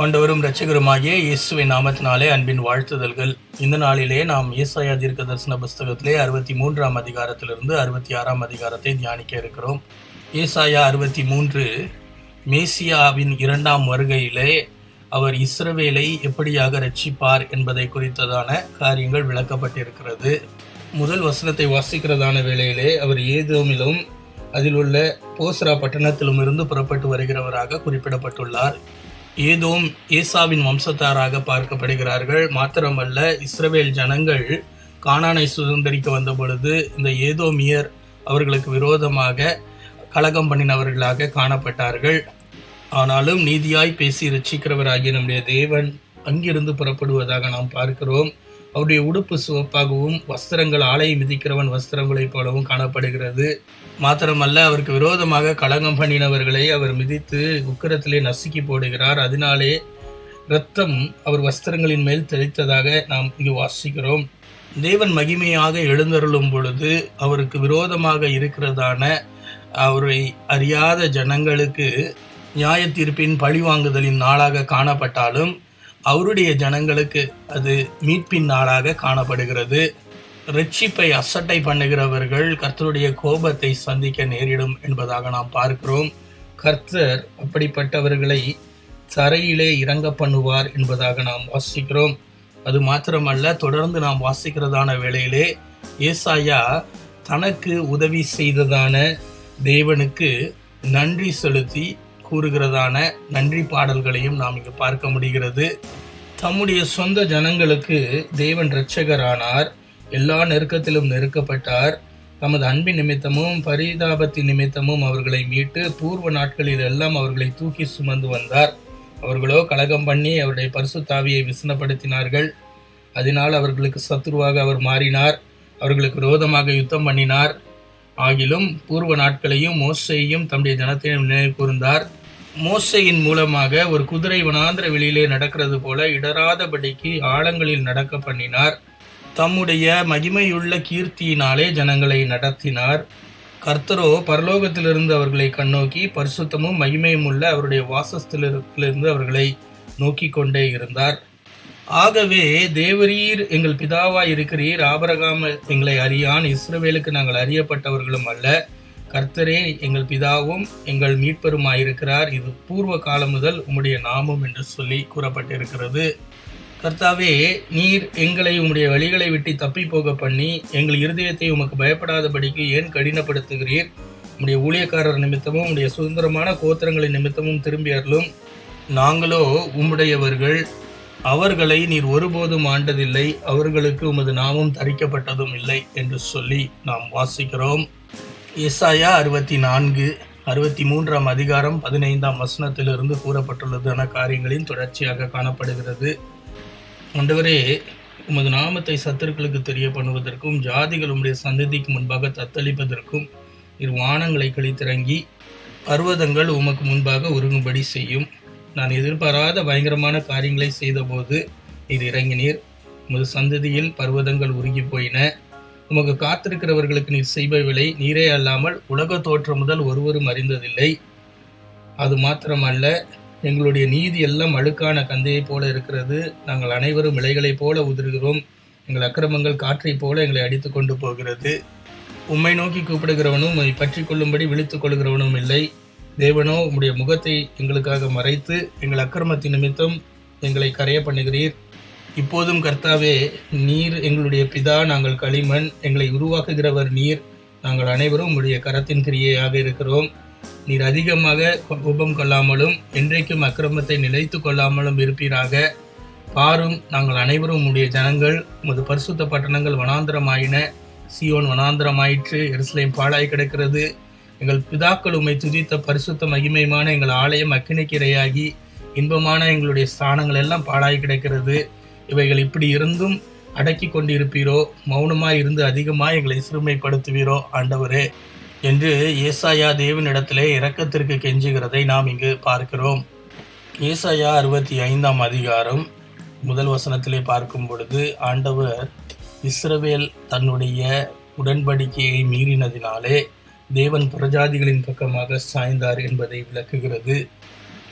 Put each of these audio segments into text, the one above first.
ஆண்டவரும் இரட்சகருமாகிய இயேசுவின் நாமத்தினாலே அன்பின் வாழ்த்துதல்கள். இந்த நாளிலே நாம் ஏசாயா தீர்க்க தரிசன புஸ்தகத்திலே அறுபத்தி மூன்றாம் அதிகாரத்திலிருந்து அறுபத்தி ஆறாம் அதிகாரத்தை தியானிக்க இருக்கிறோம். ஏசாயா அறுபத்தி மூன்று மேசியாவின் இரண்டாம் வருகையிலே அவர் இஸ்ரவேலை எப்படியாக ரட்சிப்பார் என்பதை குறித்ததான காரியங்கள் விளக்கப்பட்டிருக்கிறது. முதல் வசனத்தை வாசிக்கிறதான வேளையிலே அவர் ஏதோமிலும் அதில் உள்ள போஸ்ரா பட்டணத்திலும் இருந்து புறப்பட்டு வருகிறவராக குறிப்பிடப்பட்டுள்ளார். ஏதோம் ஏசாவின் வம்சத்தாராக பார்க்கப்படுகிறார்கள். மாத்திரமல்ல இஸ்ரவேல் ஜனங்கள் கானானை சுதந்திரிக்க வந்த பொழுது இந்த ஏதோமியர் அவர்களுக்கு விரோதமாக கலகம் பண்ணினவர்களாக காணப்பட்டார்கள். ஆனாலும் நீதியாய் பேசி ரசிக்கிறவராகிய நம்முடைய தேவன் அங்கிருந்து புறப்படுவதாக நாம் பார்க்கிறோம். அவருடைய உடுப்பு சிவப்பாகவும் வஸ்திரங்கள் ஆலையை மிதிக்கிறவன் வஸ்திரங்களைப் போலவும் காணப்படுகிறது. மாத்திரமல்ல அவருக்கு விரோதமாக களங்கம் பண்ணினவர்களை அவர் மிதித்து உக்கிரத்திலே நசுக்கி போடுகிறார். அதனாலே இரத்தம் அவர் வஸ்திரங்களின் மேல் தெளித்ததாக நாம் இங்கு வாசிக்கிறோம். தேவன் மகிமையாக எழுந்தருளும் பொழுது அவருக்கு விரோதமாக இருக்கிறதான அவரை அறியாத ஜனங்களுக்கு நியாய தீர்ப்பின் பழிவாங்குதலின் நாளாக காணப்பட்டாலும் அவருடைய ஜனங்களுக்கு அது மீட்பின் நாளாக காணப்படுகிறது. ரட்சிப்பை அசட்டை பண்ணுகிறவர்கள் கர்த்தருடைய கோபத்தை சந்திக்க நேரிடும் என்பதாக நாம் பார்க்கிறோம். கர்த்தர் அப்படிப்பட்டவர்களை தரையிலே இறங்க பண்ணுவார் என்பதாக நாம் வாசிக்கிறோம். அது மாத்திரமல்ல தொடர்ந்து நாம் வாசிக்கிறதான வேளையிலே ஏசாயா தனக்கு உதவி செய்ததான தேவனுக்கு நன்றி செலுத்தி கூறுகிறதான நன்றி பாடல்களையும் நாம் இங்கு பார்க்க முடிகிறது. தம்முடைய சொந்த ஜனங்களுக்கு தேவன் இரட்சகரானார். எல்லா நெருக்கத்திலும் நெருக்கப்பட்டார். தமது அன்பின் நிமித்தமும் பரிதாபத்தின் நிமித்தமும் அவர்களை மீட்டு பூர்வ நாட்களில் எல்லாம் அவர்களை தூக்கி சுமந்து வந்தார். அவர்களோ கலகம் பண்ணி அவருடைய பரிசுத்தாவியை விசனப்படுத்தினார்கள். அதனால் அவர்களுக்கு சத்துருவாக அவர் மாறினார். அவர்களுக்கு விரோதமாக யுத்தம் பண்ணினார். ஆகிலும் பூர்வ நாட்களையும் மோசையும் தம்முடைய ஜனத்தையும் நினைவு கூர்ந்தார். மோசையின் மூலமாக ஒரு குதிரை வனாந்திர வெளியிலே நடக்கிறது போல இடராதபடிக்கு ஆழங்களில் நடக்க பண்ணினார். தம்முடைய மகிமையுள்ள கீர்த்தியினாலே ஜனங்களை நடத்தினார். கர்த்தரோ பரலோகத்திலிருந்து அவர்களை கண்ணோக்கி பரிசுத்தமும் மகிமையும் உள்ள அவருடைய வாசஸ்தலத்திலிருந்து அவர்களை நோக்கி கொண்டே இருந்தார். ஆகவே தேவரீர் எங்கள் பிதாவாய் இருக்கிறீர் ஆபரகாம் எங்களை அறியான் இஸ்ரவேலுக்கு நாங்கள் அறியப்பட்டவர்களும் அல்ல. கர்த்தரே எங்கள் பிதாவும் எங்கள் மீட்பருமாயிருக்கிறார். இது பூர்வ காலம் முதல் உம்முடைய நாமம் என்று சொல்லி கூறப்பட்டிருக்கிறது. கர்த்தாவே நீர் எங்களை உம்முடைய வழிகளை விட்டு தப்பி போக பண்ணி எங்கள் இருதயத்தை உமக்கு பயப்படாதபடிக்கு ஏன் கடினப்படுத்துகிறீர்? உம்முடைய ஊழியக்காரர் நிமித்தமும் உம்முடைய சுதந்திரமான கோத்திரங்களின் நிமித்தமும் திரும்பி அருளும். நாங்களோ உம்முடையவர்கள் அவர்களை நீர் ஒருபோதும் ஆண்டதில்லை அவர்களுக்கு உமது நாமம் தரிக்கப்பட்டதும் இல்லை என்று சொல்லி நாம் வாசிக்கிறோம். எஸ்ஐயா அறுபத்தி நான்கு அறுபத்தி மூன்றாம் அதிகாரம் பதினைந்தாம் வசனத்திலிருந்து கூறப்பட்டுள்ளதான காரியங்களின் தொடர்ச்சியாக காணப்படுகிறது. ஆண்டவரே உமது நாமத்தை சத்துருக்களுக்கு தெரிய பண்ணுவதற்கும் ஜாதிகள் உம்முடைய சந்ததிக்கு முன்பாக தத்தளிப்பதற்கும் இரு வானங்களை கழித்திறங்கி பர்வதங்கள் உமக்கு முன்பாக உருங்கும்படி செய்யும். நான் எதிர்பாராத பயங்கரமான காரியங்களை செய்தபோது நீர் இறங்கினீர். உமது சந்ததியில் பர்வதங்கள் உருகி போயின. உமக்கு காத்திருக்கிறவர்களுக்கு நீர் செய்பவில்லை. நீரே அல்லாமல் உலக தோற்றம் முதல் ஒருவரும் அறிந்ததில்லை. அது மாத்திரமல்ல எங்களுடைய நீதி எல்லாம் அழுக்கான கந்தையைப் போல இருக்கிறது. நாங்கள் அனைவரும் இலைகளைப் போல உதிர்கிறோம். எங்கள் அக்கிரமங்கள் காற்றைப் போல எங்களை அடித்து கொண்டு போகிறது. உம்மை நோக்கி கூப்பிடுகிறவனும் உம்மை பற்றி கொள்ளும்படி விழித்துக் கொள்கிறவனும் இல்லை. தேவனோ உம்முடைய முகத்தை எங்களுக்காக மறைத்து எங்கள் அக்கிரமத்தின் நிமித்தம் எங்களை கரைய பண்ணுகிறீர். இப்போதும் கர்த்தாவே நீர் எங்களுடைய பிதா நாங்கள் களிமண் எங்களை உருவாக்குகிறவர் நீர். நாங்கள் அனைவரும் உங்களுடைய கரத்தின் கிரியையாக இருக்கிறோம். நீர் அதிகமாக கோபம் கொள்ளாமலும் என்றைக்கும் அக்கிரமத்தை நிலைத்து கொள்ளாமலும் இருப்பீராக. பாரும் நாங்கள் அனைவரும் உம்முடைய ஜனங்கள் உமது பரிசுத்த பட்டணங்கள் வனாந்திரமாயின. சியோன் வனாந்திரமாயிற்று எருசலேம் பாழாய் கிடக்கிறது. எங்கள் பிதாக்கள் உம்மை துதித்த பரிசுத்த மகிமையுமான எங்கள் ஆலயம் அக்கினைக்கிரையாகி இன்பமான எங்களுடைய ஸ்தானங்கள் எல்லாம் பாழாய் கிடக்கிறது. இவைகள் இப்படி இருந்தும் அடக்கி கொண்டிருப்பீரோ? மௌனமாய் இருந்து அதிகமாக எங்களை சிறுமைப்படுத்துவீரோ ஆண்டவரே? என்று ஏசாயா தேவனிடத்திலே இரக்கத்திற்கு கெஞ்சுகிறதை நாம் இங்கு பார்க்கிறோம். ஏசாயா அறுபத்தி ஐந்தாம் அதிகாரம் முதல் வசனத்திலே பார்க்கும் பொழுது ஆண்டவர் இஸ்ரவேல் தன்னுடைய உடன்படிக்கையை மீறினதினாலே தேவன் பிரஜாதிகளின் பக்கமாக சாய்ந்தார் என்பதை விளக்குகிறது.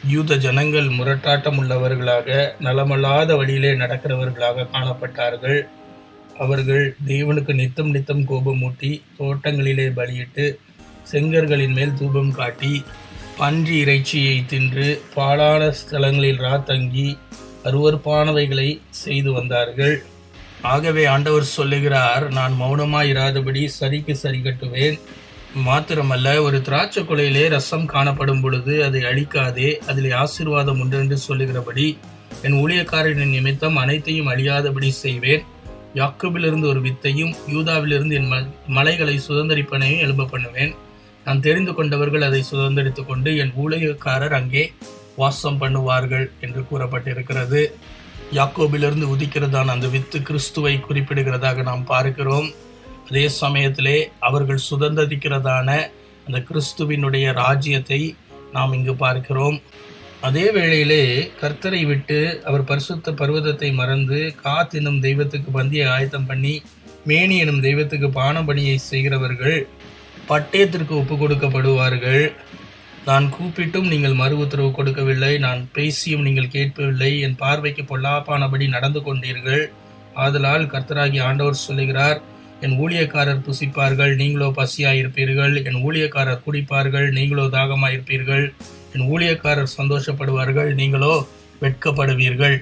யூத ஜனங்கள் முரட்டாட்டம் உள்ளவர்களாக நலமல்லாத வழியிலே நடக்கிறவர்களாக காணப்பட்டார்கள். அவர்கள் தேவனுக்கு நித்தம் நித்தம் கோபமூட்டி தோட்டங்களிலே பலியிட்டு செங்கர்களின் மேல் தூபம் காட்டி பன்றி இறைச்சியை தின்று பாழான ஸ்தலங்களில் ராத்தங்கி அருவறுப்பானவைகளை செய்து வந்தார்கள். ஆகவே ஆண்டவர் சொல்லுகிறார் நான் மௌனமாயிராதபடி சரிக்கு சரி கட்டுவேன். மாத்திரமல்ல ஒரு திராட்சை கொலையிலே ரசம் காணப்படும் பொழுது அதை அழிக்காதே அதில் ஆசீர்வாதம் உண்டு என்று சொல்லுகிறபடி என் ஊழியக்காரனின் நிமித்தம் அனைத்தையும் அழியாதபடி செய்வேன். யாக்கோபிலிருந்து ஒரு வித்தையும் யூதாவிலிருந்து என் ம- மலைகளை சுதந்திரிப்பனையும் எழும்ப பண்ணுவேன். நான் தெரிந்து கொண்டவர்கள் அதை சுதந்திரித்து கொண்டு என் ஊழியக்காரர் அங்கே வாசம் பண்ணுவார்கள் என்று கூறப்பட்டிருக்கிறது. யாக்கோபிலிருந்து உதிக்கிறதான அந்த வித்து கிறிஸ்துவை குறிப்பிடுகிறதாக நாம் பார்க்கிறோம். அதே சமயத்திலே அவர்கள் சுதந்திரிக்கிறதான அந்த கிறிஸ்துவினுடைய ராஜ்யத்தை நாம் இங்கு பார்க்கிறோம். அதே வேளையிலே கர்த்தரை விட்டு அவர் பரிசுத்த பர்வதத்தை மறந்து காத் எனும் தெய்வத்துக்கு பந்தியை ஆயத்தம் பண்ணி மேனி எனும் தெய்வத்துக்கு பானபணியை செய்கிறவர்கள் பட்டயத்திற்கு ஒப்பு கொடுக்கப்படுவார்கள் நான் கூப்பிட்டும் நீங்கள் மறு உத்தரவு கொடுக்கவில்லை நான் பேசியும் நீங்கள் கேட்கவில்லை என் பார்வைக்கு பொல்லாப்பானபடி நடந்து கொண்டீர்கள். ஆதலால் கர்த்தராகி ஆண்டவர் சொல்லுகிறார் என் ஊழியக்காரர் புசிப்பார்கள் நீங்களோ பசியாயிருப்பீர்கள். என் ஊழியக்காரர் குடிப்பார்கள் நீங்களோ தாகமாயிருப்பீர்கள். என் ஊழியக்காரர் சந்தோஷப்படுவார்கள் நீங்களோ வெட்கப்படுவீர்கள்.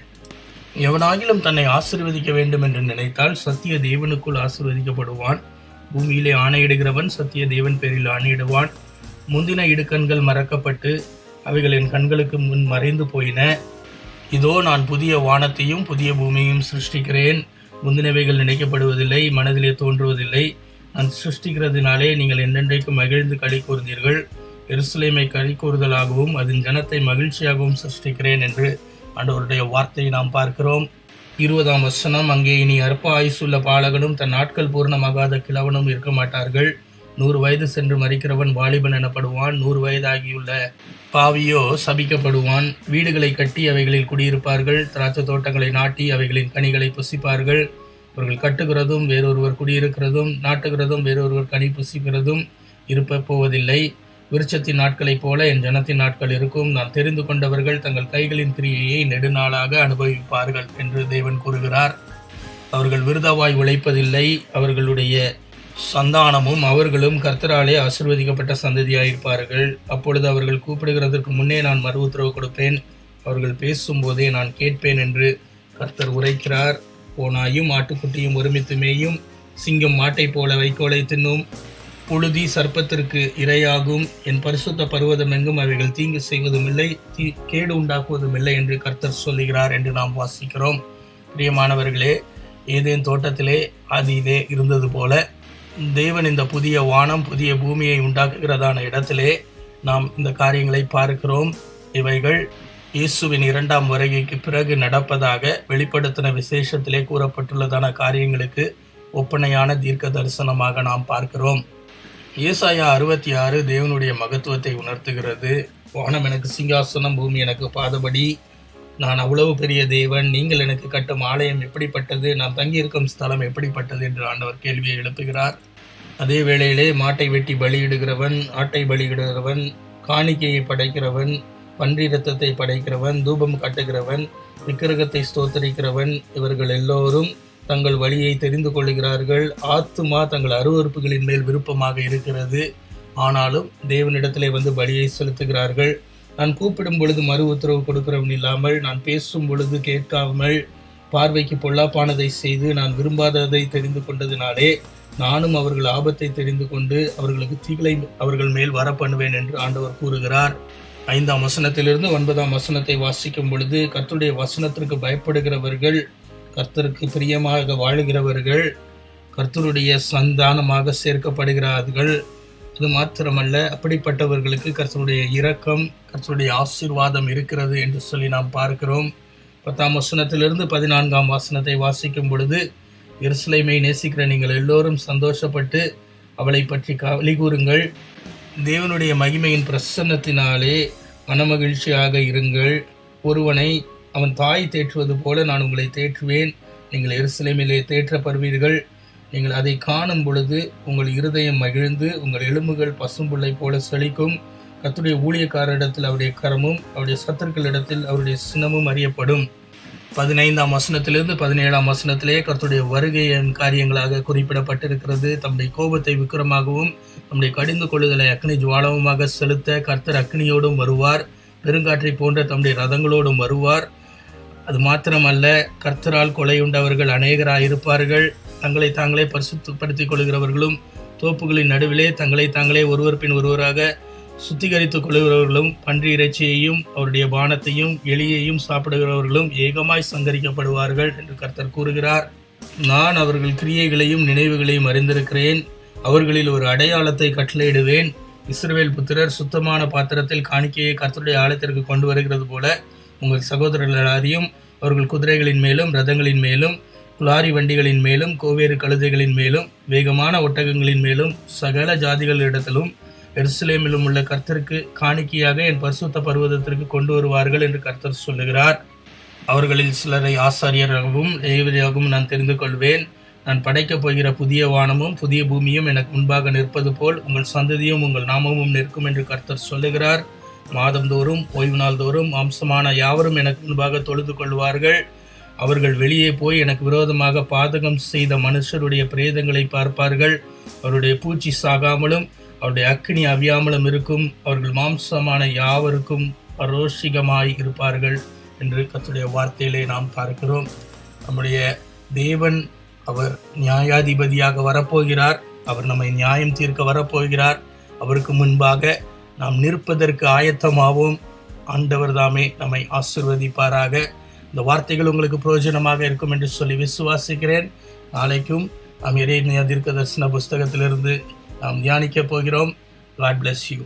எவனாகிலும் தன்னை ஆசிர்வதிக்க வேண்டும் என்று நினைத்தால் சத்திய தேவனுக்குள் ஆசிர்வதிக்கப்படுவான். பூமியிலே ஆணையிடுகிறவன் சத்திய தேவன் பேரில் ஆணையிடுவான். முந்தின இடுக்கண்கள் மறக்கப்பட்டு அவைகள் என் கண்களுக்கு முன் மறைந்து போயின. இதோ நான் புதிய வானத்தையும் புதிய பூமியையும் சிருஷ்டிக்கிறேன். முந்தினவைகள் நினைக்கப்படுவதில்லை மனதிலே தோன்றுவதில்லை. நான் சிருஷ்டிக்கிறதுனாலே நீங்கள் என்றென்றைக்கும் மகிழ்ந்து களி கூர்ந்தீர்கள். எருசலேமை களி கூறுதலாகவும் அதன் ஜனத்தை மகிழ்ச்சியாகவும் சிருஷ்டிக்கிறேன் என்று ஆண்டவருடைய வார்த்தையை நாம் பார்க்கிறோம். இருபதாம் வசனம் அங்கே இனி அற்ப ஆயுசுள்ள பாலகனும் தன் நாட்கள் பூர்ணமாகாத கிழவனும் இருக்க மாட்டார்கள். நூறு வயது சென்று மறிக்கிறவன் வாலிபன் எனப்படுவான் நூறு வயதாகியுள்ள பாவியோ சபிக்கப்படுவான். வீடுகளை கட்டி அவைகளில் குடியிருப்பார்கள் திராட்சை தோட்டங்களை நாட்டி அவைகளின் கனிகளை புசிப்பார்கள். அவர்கள் கட்டுகிறதும் வேறொருவர் குடியிருக்கிறதும் நாட்டுகிறதும் வேறொருவர் கனி புசிக்கிறதும் இருப்ப போவதில்லை. விருட்சத்தின் நாட்களைப் போல என் ஜனத்தின் நாட்கள் இருக்கும். நான் தெரிந்து கொண்டவர்கள் தங்கள் கைகளின் கிரியையை நெடுநாளாக அனுபவிப்பார்கள் என்று தேவன் கூறுகிறார். அவர்கள் விருதாவாய் உழைப்பதில்லை. அவர்களுடைய சந்தானமும் அவர்களும் கர்த்தராலே ஆசீர்வதிக்கப்பட்ட சந்ததியாயிருப்பார்கள். அப்பொழுது அவர்கள் கூப்பிடுகிறதற்கு முன்னே நான் மறு உத்தரவு கொடுப்பேன். அவர்கள் பேசும்போதே நான் கேட்பேன் என்று கர்த்தர் உரைக்கிறார். ஓனாயும் ஆட்டுக்குட்டியும் ஒருமித்து மேயும். சிங்கம் மாட்டைப் போல வைக்கோலை தின்னும். புழுதி சர்ப்பத்திற்கு இரையாகும். என் பரிசுத்த பருவதம் எங்கும் அவைகள் தீங்கு செய்வதும் இல்லை தீ கேடு உண்டாக்குவதும் இல்லை என்று கர்த்தர் சொல்லுகிறார் என்று நாம் வாசிக்கிறோம். பிரியமானவர்களே ஏதேன் தோட்டத்திலே ஆதியிலே இருந்தது போல தேவன் இந்த புதிய வானம் புதிய பூமியை உண்டாக்குகிறதான இடத்திலே நாம் இந்த காரியங்களை பார்க்கிறோம். இவைகள் இயேசுவின் இரண்டாம் வருகைக்கு பிறகு நடப்பதாக வெளிப்படுத்தின விசேஷத்திலே கூறப்பட்டுள்ளதான காரியங்களுக்கு ஒப்பனையான தீர்க்க தரிசனமாக நாம் பார்க்கிறோம். ஏசாயா அறுபத்தி ஆறு தேவனுடைய மகத்துவத்தை உணர்த்துகிறது. வானம் எனக்கு சிங்காசனம் பூமி எனக்கு பாதபடி. நான் அவ்வளவு பெரிய தேவன் நீங்கள் எனக்கு கட்டும் ஆலயம் எப்படிப்பட்டது நான் தங்கியிருக்கும் ஸ்தலம் எப்படிப்பட்டது என்று ஆண்டவர் கேள்வியை எழுப்புகிறார். அதே வேளையிலே மாட்டை வெட்டி பலியிடுகிறவன் ஆட்டை பலியிடுகிறவன் காணிக்கையை படைக்கிறவன் பன்றி ரத்தத்தை படைக்கிறவன் தூபம் கட்டுகிறவன் விக்கிரகத்தை ஸ்தோத்தரிக்கிறவன் இவர்கள் எல்லோரும் தங்கள் வழியை தெரிந்து கொள்கிறார்கள் ஆத்துமா தங்கள் அருவறுப்புகளின் மேல் விருப்பமாக இருக்கிறது. ஆனாலும் தேவனிடத்திலே வந்து பலியை செலுத்துகிறார்கள். நான் கூப்பிடும் பொழுது மறு உத்தரவு கொடுக்கிறவன் இல்லாமல் நான் பேசும் பொழுது கேட்காமல் பார்வைக்கு பொல்லாப்பானதை செய்து நான் விரும்பாததை தெரிந்து கொண்டதினாலே நானும் அவர்கள் ஆபத்தை தெரிந்து கொண்டு அவர்களுக்கு தீகளை அவர்கள் மேல் வர பண்ணுவேன் என்று ஆண்டவர் கூறுகிறார். ஐந்தாம் வசனத்திலிருந்து ஒன்பதாம் வசனத்தை வாசிக்கும் பொழுது கர்த்தருடைய வசனத்திற்கு பயப்படுகிறவர்கள் கர்த்தருக்கு பிரியமாக வாழுகிறவர்கள் கர்த்தருடைய சந்தானமாக சேர்க்கப்படுகிறார்கள். அது மாத்திரமல்ல அப்படிப்பட்டவர்களுக்கு கர்த்தருடைய இரக்கம் கர்த்தருடைய ஆசீர்வாதம் இருக்கிறது என்று சொல்லி நாம் பார்க்கிறோம். பத்தாம் வசனத்திலிருந்து பதினான்காம் வசனத்தை வாசிக்கும் பொழுது எருசலேமை நேசிக்கிற நீங்கள் எல்லோரும் சந்தோஷப்பட்டு அவளை பற்றி கவலை கூறுங்கள். தேவனுடைய மகிமையின் பிரசன்னத்தினாலே மனமகிழ்ச்சியாக இருங்கள். ஒருவனை அவன் தாய் தேற்றுவது போல நான் உங்களை தேற்றுவேன். நீங்கள் எருசலேமிலே தேற்றப்படுவீர்கள். நீங்கள் அதை காணும் பொழுது உங்கள் இருதயம் மகிழ்ந்து உங்கள் எலும்புகள் பசும்புள்ளை போல செழிக்கும் கர்த்தருடைய ஊழியக்காரரிடத்தில் அவருடைய கரமும் அவருடைய சத்துருக்களிடத்தில் அவருடைய சின்னமும் அறியப்படும். பதினைந்தாம் வசனத்திலிருந்து பதினேழாம் வசனத்திலே கர்த்தருடைய வருகையின் காரியங்களாக குறிப்பிடப்பட்டிருக்கிறது. தம்முடைய கோபத்தை விக்கிரமாகவும் நம்முடைய கடிந்து கொள்ளுதலை அக்னி ஜுவாலவுமாக செலுத்த கர்த்தர் அக்னியோடும் வருவார். பெருங்காற்றை போன்ற தம்முடைய ரதங்களோடும் வருவார். அது மாத்திரமல்ல கர்த்தரால் கொலையுண்டவர்கள் அநேகராக இருப்பார்கள் தங்களை தாங்களே பரிசுத்தப்படுத்திக் கொள்கிறவர்களும் தோப்புகளின் நடுவிலே தங்களை தாங்களே ஒருவர் பின் ஒருவராக சுத்திகரித்துக் கொள்கிறவர்களும் பன்றி இறைச்சியையும் அவருடைய பானத்தையும் எலியையும் சாப்பிடுகிறவர்களும் ஏகமாய் சங்கரிக்கப்படுவார்கள் என்று கர்த்தர் கூறுகிறார். நான் அவர்கள் கிரியைகளையும் நினைவுகளையும் அறிந்திருக்கிறேன். அவர்களில் ஒரு அடையாளத்தை கட்டளையிடுவேன். இஸ்ரவேல் புத்திரர் சுத்தமான பாத்திரத்தில் காணிக்கையை கர்த்தருடைய ஆலயத்திற்கு கொண்டு வருகிறது போல உங்கள் சகோதரர்கள் எல்லாரையும் அவர்கள் குதிரைகளின் மேலும் ரதங்களின் மேலும் குலாரி வண்டிகளின் மேலும் கோவேறு கழுதைகளின் மேலும் வேகமான ஒட்டகங்களின் மேலும் சகல ஜாதிகளிடத்திலும் எருசலேமிலும் உள்ள கர்த்தருக்கு காணிக்கையாக என் பரிசுத்த பர்வதத்திற்கு கொண்டு வருவார்கள் என்று கர்த்தர் சொல்லுகிறார். அவர்களில் சிலரை ஆசாரியராகவும் லேவியராகவும் நான் தெரிந்து கொள்வேன். நான் படைக்கப் போகிற புதிய வானமும் புதிய பூமியும் எனக்கு முன்பாக நிற்பது போல் உங்கள் சந்ததியும் உங்கள் நாமமும் நிற்கும் என்று கர்த்தர் சொல்லுகிறார். மாதந்தோறும் ஓய்வு நாள்தோறும் அம்சமான யாவரும் எனக்கு முன்பாக தொழுது கொள்வார்கள். அவர்கள் வெளியே போய் எனக்கு விரோதமாக பாதகம் செய்த மனுஷருடைய பிரேதங்களை பார்ப்பார்கள். அவருடைய பூச்சி சாகாமலும் அவருடைய அக்கினி அவியாமலும் இருக்கும். அவர்கள் மாம்சமான யாவருக்கும் பரோஷிகமாய் இருப்பார்கள் என்று கத்துடைய வார்த்தையிலே நாம் பார்க்கிறோம். நம்முடைய தேவன் அவர் நியாயாதிபதியாக வரப்போகிறார். அவர் நம்மை நியாயம் தீர்க்க வரப்போகிறார். அவருக்கு முன்பாக நாம் நிற்பதற்கு ஆயத்தமாவோம். ஆண்டவர் தாமே நம்மை ஆசிர்வதிப்பாராக. இந்த வார்த்தைகள் உங்களுக்கு பிரயோஜனமாக இருக்கும் என்று சொல்லி விசுவாசிக்கிறேன். நாளைக்கும் நாம் இறை தீர்க்க தரிசன புஸ்தகத்திலிருந்து நாம் தியானிக்க போகிறோம். God bless you